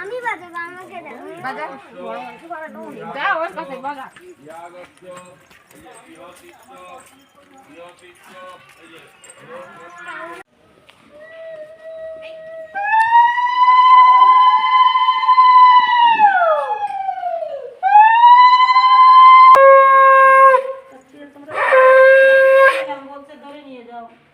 আমি বাজাবো আমাকে দাও বাজা দাও ওর কাছে বাজা যাই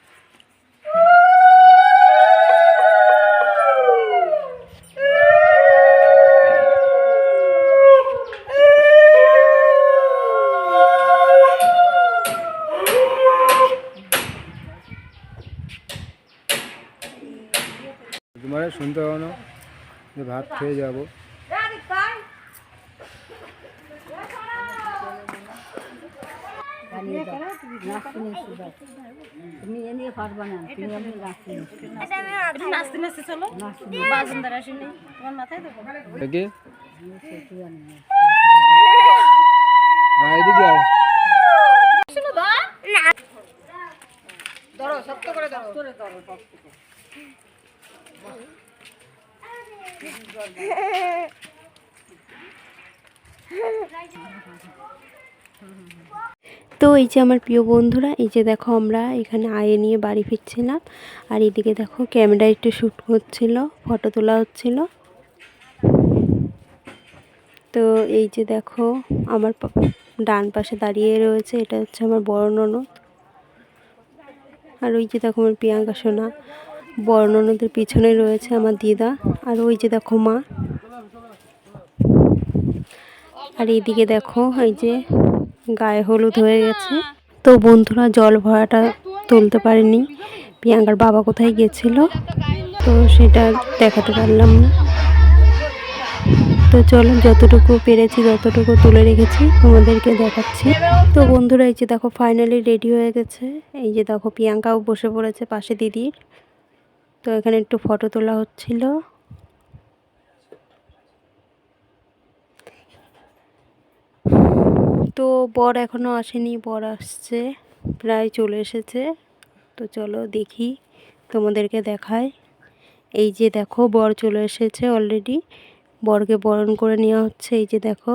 তোমার শুনতে পাবো না যে ভাত খেয়ে যাব। ধরো শক্ত করে ধরো তো এই যে আমার প্রিয় বন্ধুরা, এই যে দেখো আমরা এখানে আয়ে নিয়ে বাড়ি ফিরছিলাম, আর এদিকে দেখো ক্যামেরা একটু শ্যুট হচ্ছিল ফটো তোলা হচ্ছিল। তো এই যে দেখো আমার ডান পাশে দাঁড়িয়ে রয়েছে, এটা হচ্ছে আমার বড় ননদ। আর ওই যে দেখো আমার প্রিয়াঙ্কা সোনা। বড় ননদের পিছনে রয়েছে আমার দিদা আর ওই যে দেখো মা। আর এইদিকে দেখো, এই যে গায়ে হলুদ হয়ে গেছে। তো বন্ধুরা, জল ভরাটা তুলতে পারেনি। প্রিয়াঙ্কার বাবা কোথায় গেছিল? তো সেটা দেখাতে পারলাম না। তো চলো, যতটুকু পেরেছি যতটুকু তুলে রেখেছি, তোমাদেরকে দেখাচ্ছি। তো বন্ধুরা, এই যে দেখো ফাইনালি রেডি হয়ে গেছে। এই যে দেখো প্রিয়াঙ্কাও বসে পড়েছে পাশে দিদির। তো এখানে একটু ফটো তোলা হচ্ছিল। তো বর এখনও আসেনি, বর আসছে, প্রায় চলে এসেছে। তো চলো দেখি, তোমাদেরকে দেখায় এই যে দেখো, বর চলে এসেছে অলরেডি বরকে বরণ করে নেওয়া হচ্ছে, এই যে দেখো।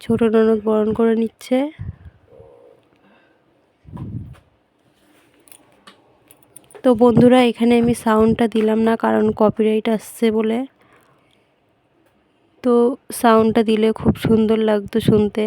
ছোট ননদ বরণ করে নিচ্ছে। তো বন্ধুরা, এখানে আমি সাউন্ডটা দিলাম না, কারণ কপিরাইট আসছে বলে। তো সাউন্ডটা দিলে খুব সুন্দর লাগতো শুনতে।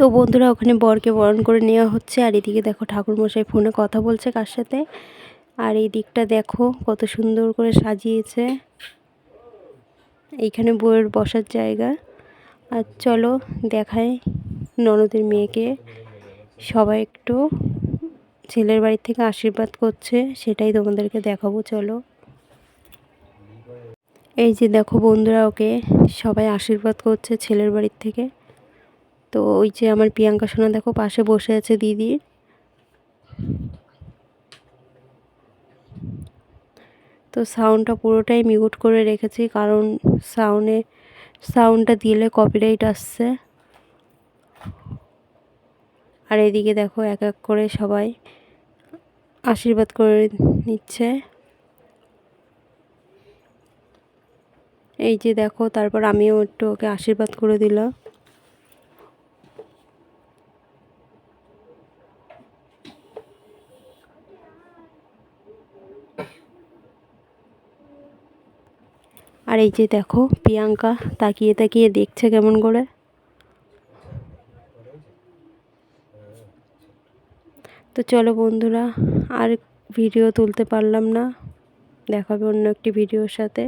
তো বন্ধুরা ওখানে বরকে বরণ করে নেওয়া হচ্ছে। আর এদিকে দেখো ঠাকুরমশাই ফোনে কথা বলছে কার সাথে। আর এই দিকটা দেখো কত সুন্দর করে সাজিয়েছে। এইখানে বউয়ের বসার জায়গা। আর চলো দেখাই ননদের মেয়েকে। সবাই একটু ছেলের বাড়ি থেকে আশীর্বাদ করছে, সেটাই তোমাদেরকে দেখাবো, চলো। এই যে দেখো বন্ধুরা ওকে সবাই আশীর্বাদ করছে ছেলের বাড়ির থেকে। তো ওই যে আমার প্রিয়াঙ্কা সোনা দেখো পাশে বসে আছে দিদির তো সাউন্ডটা পুরোটাই মিউট করে রেখেছি কারণ সাউন্ডে সাউন্ডটা দিলে কপিরাইট আসছে। আর এদিকে দেখো এক এক করে সবাই আশীর্বাদ করে নিচ্ছে। এই যে দেখো, তারপর আমিও একটু ওকে আশীর্বাদ করে দিলাম। আর এই যে দেখো, প্রিয়াঙ্কা তাকিয়ে তাকিয়ে দেখছে কেমন করে। তো চলো বন্ধুরা, আর ভিডিও তুলতে পারলাম না। দেখাবে অন্য একটি ভিডিওর সাথে।